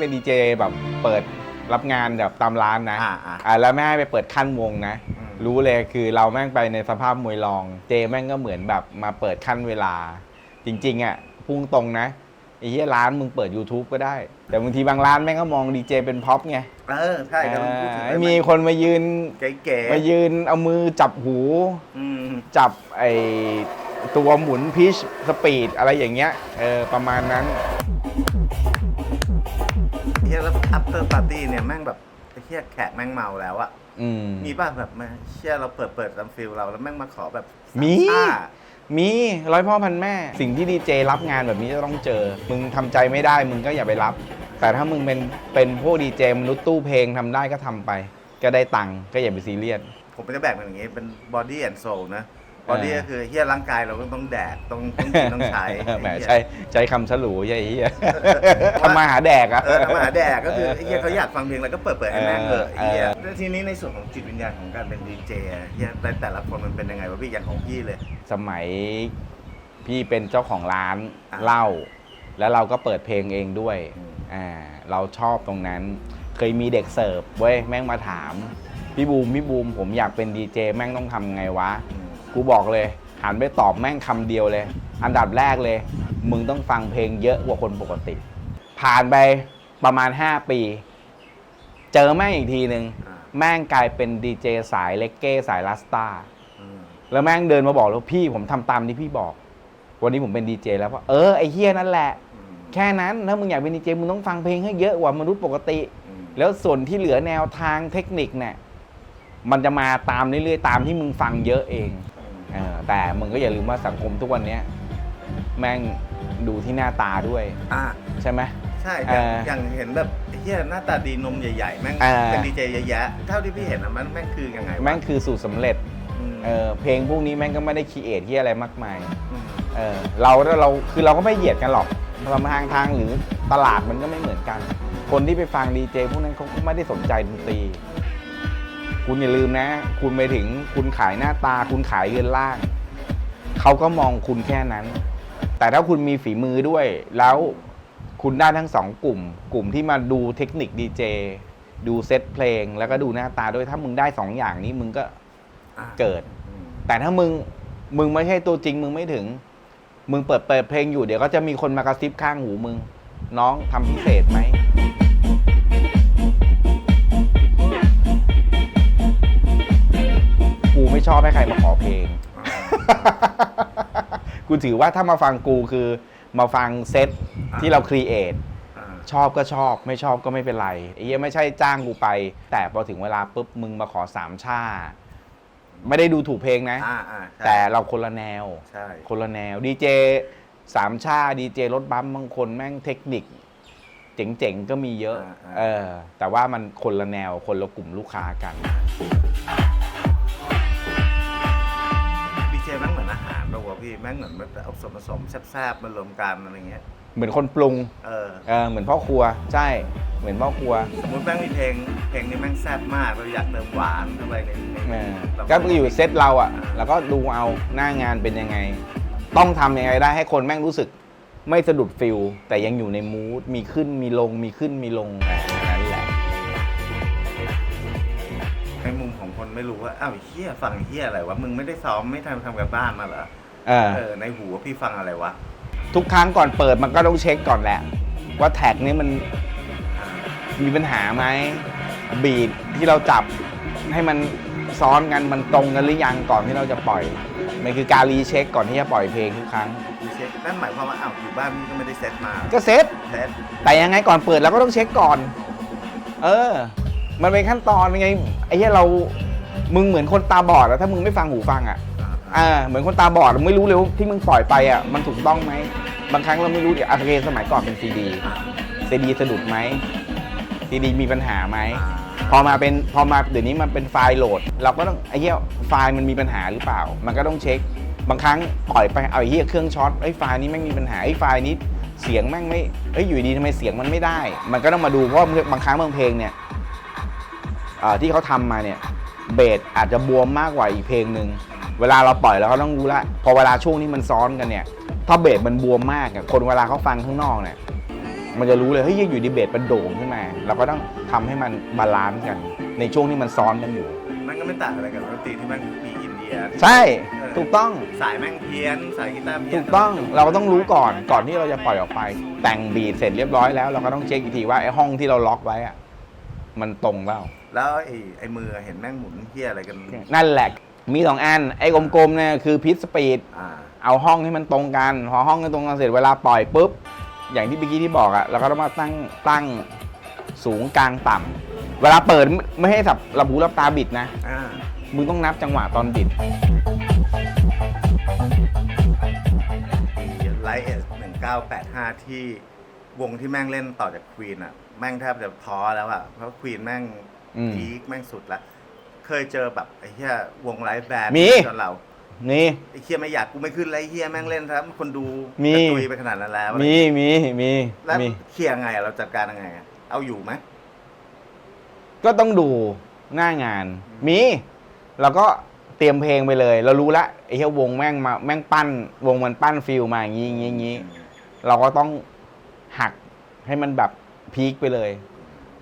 ที่เป็นดีเจแบบเปิดรับงานแบบตามร้านนะอ่าอ่า อ่าแล้วไม่ให้ไปเปิดขั้นวงนะ อืม รู้เลยคือเราแม่งไปในสภาพมวยรอง เจแม่งก็เหมือนแบบมาเปิดขั้นเวลา จริงๆอะพุ่งตรงนะไอ้เหี้ยร้านมึงเปิด YouTube ก็ได้ แต่บางทีบางร้านแม่งก็มองดีเจเป็นพ็อปไงเออใช่ก็ต้องพูดถึงเออมีคนมายืนเก๋ๆมายืนเอามือจับหูอืมจับไอตัวหมุนพิชสปีดอะไรอย่างเงี้ยเออประมาณนั้น เฮียแล้ว after party เนี่ยแม่งแบบไอ้เฮียแขกแม่งเมาแล้วอะอืม มีป่ะแบบมาเชี่ยเราเปิดเปิดตามฟิลเราแล้วแม่งมาขอแบบมีอ่ามีร้อยพ่อพันแม่ สิ่งที่ดีเจรับงานแบบนี้จะต้องเจอ มึงทำใจไม่ได้ มึงก็อย่าไปรับ แต่ถ้ามึงเป็นเป็นพวกดีเจมนุษย์ตู้เพลงทำได้ก็ทำไป ก็ได้ตังค์ก็อย่าไปซีเรียส ผมไม่ได้แบ่งเป็นอย่างงี้เป็น body and soul นะ body เออก็คือเฮียร่างกายเราก็ต้องแดกต้องต้องกินต้องใช้แหมไอ้เหี้ยใช้ใช้คำฉลูใช่ไอ้เหี้ยทำมาหาแดกอะเออทำมาหาแดกก็คือไอ้เฮียเขาอยากฟังเพลงแล้วก็เปิดเปิดให้แม่งเถอะเออไอ้เฮียเออแล้วทีนี้ในส่วนของจิตวิญญาณของการเป็นดีเจเฮียแต่แต่ละคนมันเป็นยังไงวะพี่อย่างของพี่เลย สมัยพี่เป็นเจ้าของร้านอะเหล้าแล้วเราก็เปิดเพลงเองด้วยอืมอ่าเราชอบตรงนั้น เคยมีเด็กเสิร์ฟเว้ยแม่งมาถาม พี่บูมพี่บูมผมอยากเป็นดีเจแม่งต้องทำไงวะอืม กูบอกเลยหันไปตอบแม่งคำเดียวเลย อันดับแรกเลย มึงต้องฟังเพลงเยอะกว่าคนปกติ ผ่านไปประมาณ 5 ปี เจอแม่งอีกทีหนึ่งอ่าแม่งกลายเป็นดีเจสายเลกเก้สายลัสตาอืมแล้วแม่งเดินมาบอกแล้วพี่ผมทำตามที่พี่บอก วันนี้ผมเป็นดีเจแล้วว่าเออไอ้เฮียนั่นแหละอืมแค่นั้นถ้ามึงอยากเป็นดีเจมึงต้องฟังเพลงให้เยอะกว่ามนุษย์ปกติอืมแล้วส่วนที่เหลือแนวทางเทคนิคเนี่ยมันจะมาตามเรื่อยๆตามที่มึงฟังเยอะเองเออ แต่มึงก็อย่าลืมว่าสังคมทุกวันเนี้ยแม่งดูที่หน้าตาด้วย อ่าใช่ไหมใช่เออย่างออย่างเห็นแบบไอ้เฮียหน้าตาดีนมใหญ่ๆ แม่งเออเป็นดีเจเยอะแยะเท่าที่พี่เห็นอะมันแม่งคือยังไงวะแม่งคือสูตรสำเร็จอืมเออเพลงพวกนี้แม่งก็ไม่ได้คีเอทที่อะไรมากมายมเออเราเราคือเราก็ไม่เหยียดกันหรอกทางทางหรือตลาดมันก็ไม่เหมือนกัน คนที่ไปฟังดีเจพวกนั้นเขาก็ไม่ได้สนใจดนตรี คุณอย่าลืมนะ คุณไปถึงคุณขายหน้าตา คุณขายเงินล่าง เขาก็มองคุณแค่นั้น แต่ถ้าคุณมีฝีมือด้วย แล้วคุณได้ทั้งสองกลุ่ม กลุ่มที่มาดูเทคนิคดีเจดูเซตเพลง แล้วก็ดูหน้าตาด้วยถ้ามึงได้สองอย่างนี้มึงก็อะเกิดอืมแต่ถ้ามึงมึงไม่ใช่ตัวจริง มึงไม่ถึง มึงเปิดเปิดเพลงอยู่เดี๋ยวก็จะมีคนมากระซิบข้างหูมึง น้องทำพิเศษไหม ไม่ชอบให้ใครมาขอเพลงอ่ากูถือว่าถ้ามาฟังกูคือมาฟังเซตที่เราครีเอทอ่าชอบก็ชอบไม่ชอบก็ไม่เป็นไรไอ้เหี้ยไม่ใช่จ้างกูไป แต่พอถึงเวลาปุ๊บมึงมาขอสามชาไม่ได้ดูถูกเพลงนะ อ่าอ่าใช่แต่เราคนละแนว ใช่คนละแนวดีเจสามชาดีเจรถบัมป์บางคนแม่งเทคนิค เจ๋งๆ ก็มีเยอะ เออ แต่ว่ามันคนละแนวคนละกลุ่มลูกค้ากัน พี่แม่งเหมือนมันเอาส่วนผสมแซ่บๆมารวมกันอะไรเงี้ยเหมือนคนปรุงเออเออเหมือนพ่อครัว ใช่ เหมือนพ่อครัวสมมติแม่งมีเพลงเพลงนี้แม่งแซ่บมากเราอยากเติมหวานเข้าไปในในเออเราก็อยู่เซตเราอะ่ะ แล้วก็ดูเอาหน้างานเป็นยังไง ต้องทำยังไงได้ให้คนแม่งรู้สึก ไม่สะดุดฟิลแต่ยังอยู่ในมูดมีขึ้นมีลง มีขึ้นมีลงอะนั่นแหละ ในมุมของคนไม่รู้ว่าอ้าวเฮียฟังเฮียอะไรวะมึงไม่ได้ซ้อมไม่ทำทำกันบ้านมาเหรอ เออ เออในหูว่าพี่ฟังอะไรวะทุกครั้งก่อนเปิดมันก็ต้องเช็คก่อนแหละ ว่าแท็กนี้มันอ่ามีปัญหาไหมบีดที่เราจับให้มันซ้อนกันมันตรงกันหรือยังก่อนที่เราจะปล่อยมันคือการรีเช็คก่อนที่จะปล่อยเพลงทุกครั้งดีเช็คนั่นหมายความว่าอ้าวอยู่บ้านพี่ก็ไม่ได้เซตมาก็เซตเซตแต่ยังไงก่อนเปิดเราก็ต้องเช็คก่อน เออ มันเป็นขั้นตอนยังไงไอ้เหี้ยเรามึงเหมือนคนตาบอดอะถ้ามึงไม่ฟังหูฟังอะ อ่าเหมือนคนตาบอดไม่รู้เลยว่าที่มึงปล่อยไปอะมันถูกต้องไหมบางครั้งเราไม่รู้เดี๋ยวอเคสมัยก่อนเป็นซีดีซีดีสะดุดไหมซีดีมีปัญหาไหมพอมาเป็นพอมาเดี๋ยวนี้มันเป็นไฟล์โหลด เราก็ต้องไอ้เหี้ยไฟล์มันมีปัญหาหรือเปล่า มันก็ต้องเช็ค บางครั้งปล่อยไปเอาไอ้เหี้ยเครื่องช็อตไอ้ไฟล์นี้แม่งมีปัญหาไอ้ไฟล์นี้เสียงแม่งไม่เอ้ยอยู่ดีทำไมเสียงมันไม่ได้ มันก็ต้องมาดูเพราะว่าบางครั้งบางเพลงเนี่ยอ่อที่เขาทำมาเนี่ยเบสอาจจะบวมมากกว่าอีกเพลงหนึ่ง เวลาเราปล่อยแล้วเขาต้องรู้ละพอเวลาช่วงนี้มันซ้อนกันเนี่ย ถ้าเบสมันบวมมากอะคนเวลาเขาฟังข้างนอกเนี่ย มันจะรู้เลยเฮ้ยอยู่ดีเบสมันโด่งขึ้นมา เราก็ต้องทำให้มันบาลานซ์กัน ในช่วงที่มันซ้อนกันอยู่ มันก็ไม่ต่างอะไรกับดนตรีที่แม่งมีอินเดียใช่ถูกต้อง สายแม่งเพี้ยน สายกีตาร์เพี้ยนถูกต้องเราก็ต้องรู้ก่อนก่อนที่เราจะปล่อยออกไป แต่งบีทเสร็จเรียบร้อยแล้ว เราก็ต้องเช็คอีกทีว่าไอ้ห้องที่เราล็อกไว้อะมันตรงเปล่าแล้วไอ้ไอ้มือเห็นแม่งหมุนเพี้ยอะไรกัน นั่นแหละ มีสองอัน ไอ้กลมๆเนี่ยคือพิ t สปีด อ่า เอาห้องให้มันตรงกัน พอห้องกันตรงกันเสร็จเวลาปล่อยปุ๊บ อย่างที่เมื่อกี้ที่บอกอะเราก็ต้องมาตั้งตั้งสูงกลางต่ำเวลาเปิดไม่ไม่ให้สับระบูรับตาบิดนะ อ่า มึงต้องนับจังหวะตอนบิด ไลท์เอสหนึ่งเก้าแปดห้าที่วงที่แม่งเล่นต่อจากควีนอะ แม่งแทบจะท้อแล้วอะ เพราะควีนแม่งอืม พีคแม่งสุดละ เคยเจอแบบไอ้เหี้ยวงไลฟ์แบนด์มี จนเรานี่ ไอ้เหี้ยไม่อยากกูไม่ขึ้นไรเหี้ยแม่งเล่นครับคนดูมี กระตุยไปขนาดนั้นแล้วมีมีมีแล้วมี เคลียร์ไงอะเราจัดการยังไงอะเอาอยู่ไหม ก็ต้องดูหน้างาน มีเราก็เตรียมเพลงไปเลย เรารู้ละไอ้เหี้ยวงแม่งมาแม่งปั้น วงมันปั้นฟิลมาอย่างงี้อย่างงี้อย่างงี้ เราก็ต้องหักให้มันแบบพีคไปเลย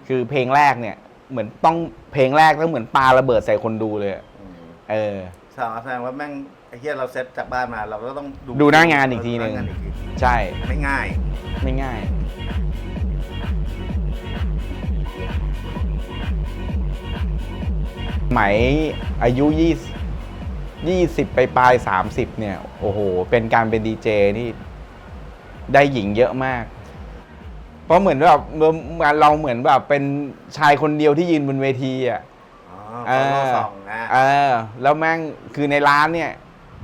คือเพลงแรกเนี่ย เหมือนต้องเพลงแรกต้องเหมือนปาระเบิดใส่คนดูเลยอะอืมเออแสดงว่าแม่งไอ้เหี้ยเราเซตจากบ้านมาเราก็ต้องดูดูหน้างานอีกทีหนึ่ง ดูาาอีกทีใช่ไม่ง่าย ไม่ง่าย ไหมอายุยี่ยี่สิบไปปลายสามสิบเนี่ย โอ้โห เป็นการเป็นดีเจนี่ ได้หญิงเยอะมาก เพราะเหมือนแบบเราเราเหมือนแบบเป็นชายคนเดียวที่ยืนบนเวทีอะอ๋อเอโฟโต้อสองนะเออ แล้วแม่งคือในร้านเนี่ย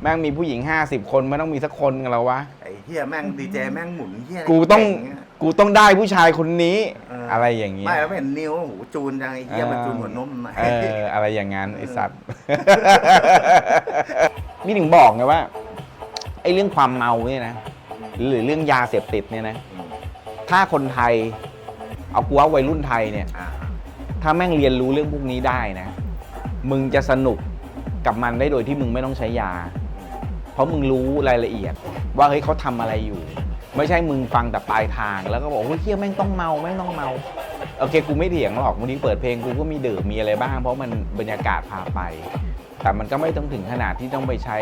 แม่งมีผู้หญิงห้าสิบคนไม่ต้องมีสักคนกันแล้ววะไอ้เหี้ยแม่งดีเจแม่งหมุนเหี้ยกูต้องเะกูต้องได้ผู้ชายคนนี้เออออะไรอย่างเงี้ยไม่แล้วเห็นนิ้วโอ้โหจูนจังไอ้เหี้ยมันจูนหัวนมไหนเอออะไรอย่างงั้นไอสัตว์นี่ถึงบอกไงว่าไอ้เรื่องความเมาเนี่ยนะหรือเรื่องยาเสพติดเนี่ยนะอืม ถ้าคนไทย เอากูว่าวัยรุ่นไทยเนี่ยถ้าแม่งเรียนรู้เรื่องพวกนี้ได้นะ มึงจะสนุกกับมันได้โดยที่มึงไม่ต้องใช้ยา เพราะมึงรู้รายละเอียด ว่าเฮ้ยเขาทำอะไรอยู่ ไม่ใช่มึงฟังแต่ปลายทางแล้วก็บอกเฮ้ยเฮียแม่งต้องเมาแม่งต้องเมาโอเคกูไม่เถียงหรอกบางทีเปิดเพลงกูก็มีดื่มมีอะไรบ้าง เพราะมันบรรยากาศพาไป แต่มันก็ไม่ต้องถึงขนาดที่ต้องไปใช้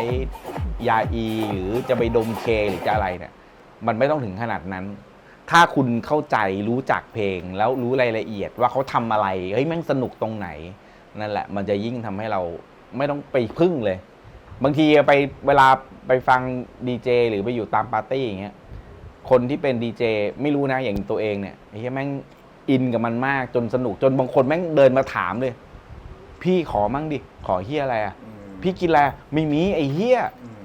ยาอี หรือจะไปดมเคหรือจะอะไรเนี่ยมันไม่ต้องถึงขนาดนั้น ถ้าคุณเข้าใจรู้จักเพลง แล้วรู้รายละเอียดว่าเขาทำอะไรเฮ้ยแม่งสนุกตรงไหน นั่นแหละ มันจะยิ่งทำให้เราไม่ต้องไปพึ่งเลย บางทีไปเวลาไปฟังดีเจหรือไปอยู่ตามปาร์ตี้อย่างเงี้ยคนที่เป็นดีเจไม่รู้นะอย่างตัวเองเนี่ยไอ้เหี้ยแม่งอินกับมันมากจนสนุกจนบางคนแม่งเดินมาถามเลย พี่ขอมั่งดิขอเฮียอะไรอะอืมพี่กินอะไรไม่มีไอ้เฮีย อืม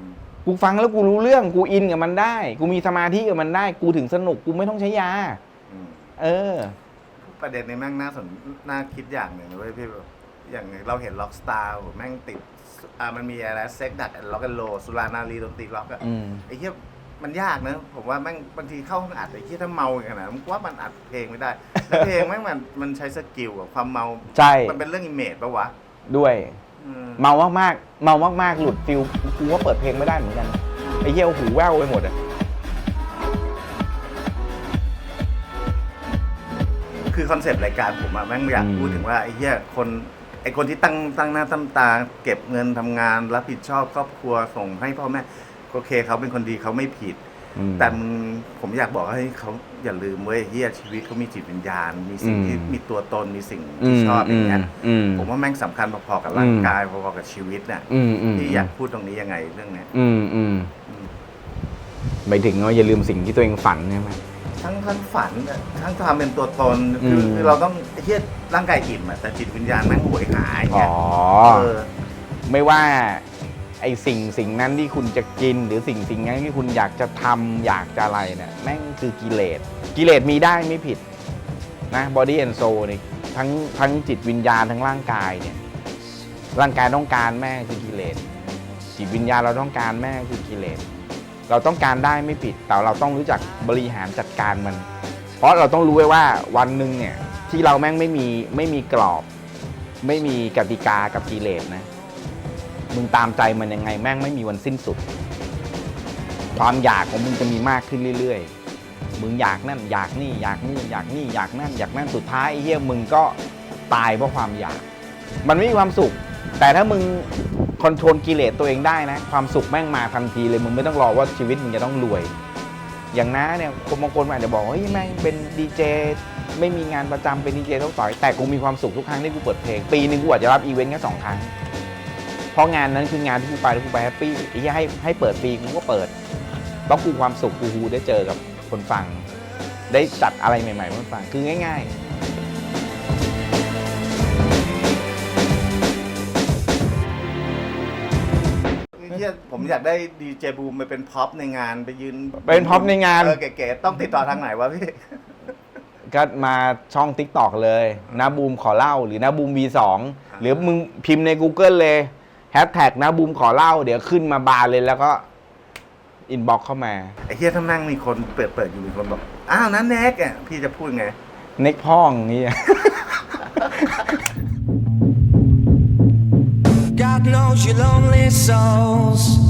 กูฟังแล้วกูรู้เรื่องกูอินกับมันได้ กูมีสมาธิกับมันได้ กูถึงสนุกกูไม่ต้องใช้ยา อืมเออ ประเด็นนี้แม่งน่าสนน่าคิดอย่างหนึ่งนะเว้ยพี่แบบอย่างเราเห็นล็อกสตาร์แม่งติดอ่ามันมีอะไรเซ็กดักล็อกกันโลสุรานารีดนตรีล็อกอะอืม ไอ้เหี้ยมันยากนะ ผมว่าแม่งบางทีเข้าห้องอัดไอ้เหี้ยถ้าเมาอย่างนั้นนะมันว่ามันอัดเพลงไม่ได้แล้วเพลงแม่งมันมันใช้สกิลอะความเมา ใช่ มันเป็นเรื่องอิมเมจปะวะ ด้วยอืม เมามากๆเมามากๆหลุดฟิลกูว่าเปิดเพลงไม่ได้เหมือนกันไอ้เหี้ยหูแว่วไปหมดอะคือคอนเซปต์รายการผมอะแม่งอยากพูดถึงว่าไอ้เหี้ยคนไอ้คนที่ตั้งตั้งหน้าตั้งตา เก็บเงินทำงานรับผิดชอบครอบครัวส่งให้พ่อแม่โอเคเขาเป็นคนดีเขาไม่ผิดอืมแต่มึงผมอยากบอกให้เขา อย่าลืมเว้ยเฮียชีวิตเขามีจิตวิญญาณ มีสิ่งอืมที่มีตัวตนมีสิ่งที่ชอบอย่างเงี้ยอืมผมว่าแม่งสำคัญพอๆกับร่างกายพอๆกับชีวิตเนี่ยอืมอืมที่อยากพูดตรงนี้ยังไงเรื่องเนี้ย อืมอืมอืมไปถึงว่าอย่าลืมสิ่งที่ตัวเองฝันใช่ไหม ทั้งทั้งฝันทั้งความเป็นตัวตนคืออืมคือเราต้องไอ้เฮียร่างกายอิ่มอะแต่จิตวิญญาณแม่งหวยหายอ๋เงี้อยเออ ไม่ว่า ไอสิ่งสิ่งนั้นที่คุณจะกิน หรือสิ่งสิ่งนั้นที่คุณอยากจะทำอยากจะอะไรเนี่ยแม่งคือกิเลสกิเลสมีได้ไม่ผิดนะ body and soul นี่ทั้งทั้งจิตวิญญาณทั้งร่างกายเนี่ยร่างกายต้องการแม่งคือกิเลสจิตวิญญาณเราต้องการแม่งคือกิเลสเราต้องการได้ไม่ผิด แต่เราต้องรู้จักบริหารจัดการมัน เพราะเราต้องรู้ไว้ว่าวันหนึ่งเนี่ยที่เราแม่งไม่มีไม่มีกรอบ ไม่มีกติกากับกิเลสนะ มึงตามใจมันยังไงแม่งไม่มีวันสิ้นสุด ความอยากของมึงจะมีมากขึ้นเรื่อยๆ มึงอยากนั่นอยากนี่อยากนี่อยากนี่อยากนั่นอยากนั่นสุดท้ายไอ้เฮียมึงก็ตายเพราะความอยาก มันไม่มีความสุข แต่ถ้ามึงคอนโทรลกิเลสตัวเองได้นะ ความสุขแม่งมาทันทีเลยมึงไม่ต้องรอว่าชีวิตมึงจะต้องรวย อย่างน้าเนี่ยคนบางคนอาจจะบอกเฮ้ยแม่งเป็นดีเจไม่มีงานประจำเป็นดีเจต้องต่อยแต่กูมีความสุขทุกครั้งที่กูเปิดเพลง ปีหนึ่งกูอาจจะรับอีเวนต์แค่สองครั้ง ราะงานนั้นคืองานที่กูไปแล้วกูไปแฮปปี้ไอ้เหี้ยให้ให้เปิดฟรีกูก็เปิดเพราะกูความสุขกูฮูได้เจอกับคนฟัง ได้จัดอะไรใหม่ๆให้คนฟังคือง่ายเฮียผมอยากได้ดีเจบูมไปเป็นพ็อปในงานไปยืนเป็นพ็อปในงาน เออเก๋ๆต้องติดต่อทางไหนวะพี่ๆก็มาช่อง t ิ k t o k เลยนาบูมขอเล่า หรือนาบูม V2 หรือมึงพิมพ์ใน Google เลย แฮชแท็กนาบูมขอเล่า เดี๋ยวขึ้นมาบาร์เลยแล้วก็อินบ็อกเข้ามา ไอ้เฮียถ้านั่งมีคนเปิดเปิดอยู่มีคนบอกอ้าวนั่นแน็กอะพี่จะพูดไง เน็กพ่องนี่ God knows your lonely souls.